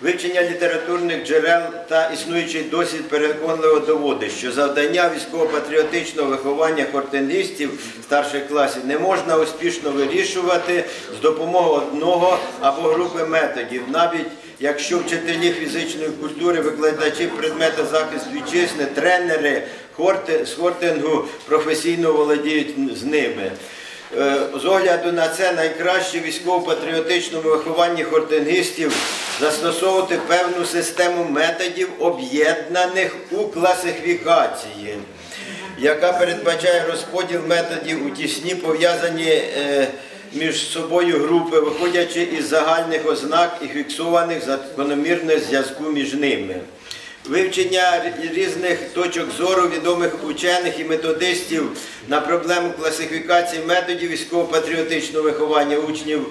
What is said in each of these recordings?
Вивчення літературних джерел та існуючий досвід переконливо доводить, що завдання військово-патріотичного виховання хортингістів старших класів не можна успішно вирішувати з допомогою одного або групи методів, навіть якщо вчителі фізичної культури, викладачі предмету захист вітчизни, тренери з хортингу професійно володіють з ними. Е, З огляду на це найкраще військово-патріотичному вихованні хортингістів застосовувати певну систему методів, об'єднаних у класифікації, яка передбачає розподіл методів у тісні пов'язані е, між собою групи, виходячи із загальних ознак і фіксованих закономірних зв'язку між ними. Вивчення різних точок зору відомих учених і методистів на проблему класифікації методів військово-патріотичного виховання учнів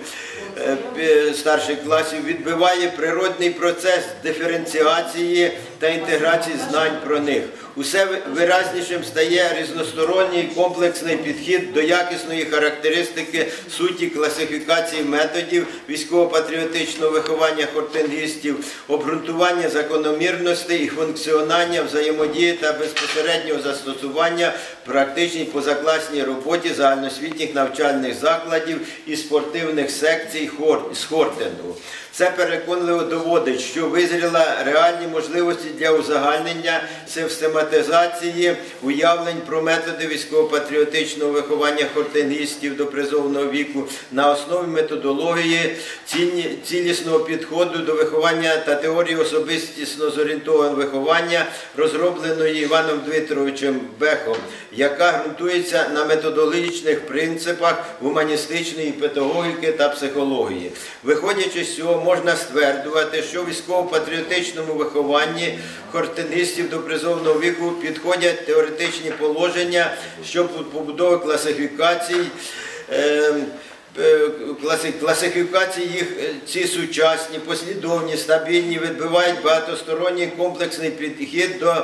е, старших класів відбиває природний процес диференціації та інтеграції знань про них. Усе виразнішим стає різносторонній комплексний підхід до якісної характеристики суті класифікації методів військово-патріотичного виховання хортингістів, обґрунтування закономірностей і функціонування взаємодії та безпосереднього застосування в практичній позакласній роботі загальноосвітніх навчальних закладів і спортивних секцій з хортингу. Це переконливо доводить, що визріла реальні можливості для узагальнення систематизації уявлень про методи військово-патріотичного виховання хортингістів до призовного віку на основі методології цілісного підходу до виховання та теорії особистісно зорієнтованого виховання, розробленої Іваном Дмитровичем Бехом, яка ґрунтується на методологічних принципах гуманістичної педагогіки та психології. Виходячи з цього, можна стверджувати, що в військово-патріотичному вихованні хортинистів до призовного віку підходять теоретичні положення щодо побудови класифікацій. е, класи- Класифікації їх е, ці сучасні, послідовні, стабільні, відбивають багатосторонній комплексний підхід до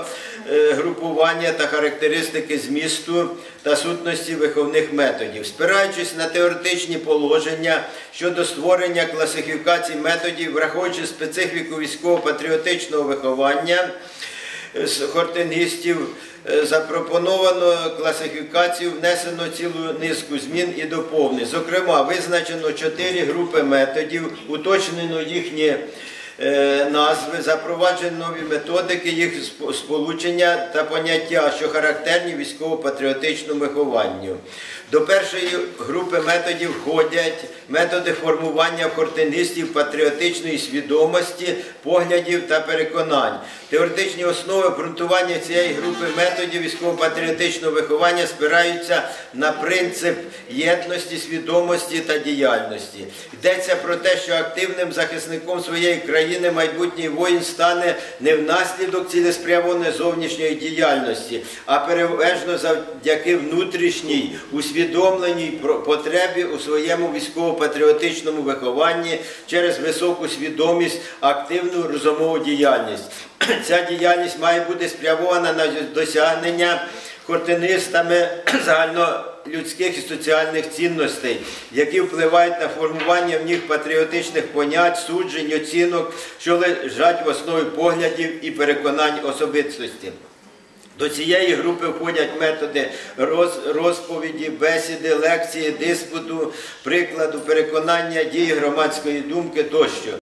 е, групування та характеристики змісту та сутності виховних методів. Спираючись на теоретичні положення щодо створення класифікацій методів, враховуючи специфіку військово-патріотичного виховання, з хортингістів е, запропоновано класифікацію, внесено цілу низку змін і доповнень. Зокрема, визначено чотири групи методів, уточнено їхні е, назви, запроваджено нові методики, їх сполучення та поняття, що характерні військово-патріотичному вихованню. До першої групи методів входять методи формування в патріотичної свідомості, поглядів та переконань. Теоретичні основи ґрунтування цієї групи методів військово-патріотичного виховання спираються на принцип єдності, свідомості та діяльності. Йдеться про те, що активним захисником своєї країни майбутній воїн стане не внаслідок цілеспрямованої зовнішньої діяльності, а переважно завдяки внутрішній усвідомленій потребі у своєму військово-патріотичному вихованні через високу свідомість, активну розумову діяльність. Ця діяльність має бути спрямована на досягнення хортинистами загальнолюдських і соціальних цінностей, які впливають на формування в них патріотичних понять, суджень, оцінок, що лежать в основі поглядів і переконань особистості. До цієї групи входять методи розповіді, бесіди, лекції, диспуту, прикладу, переконання, дії громадської думки тощо.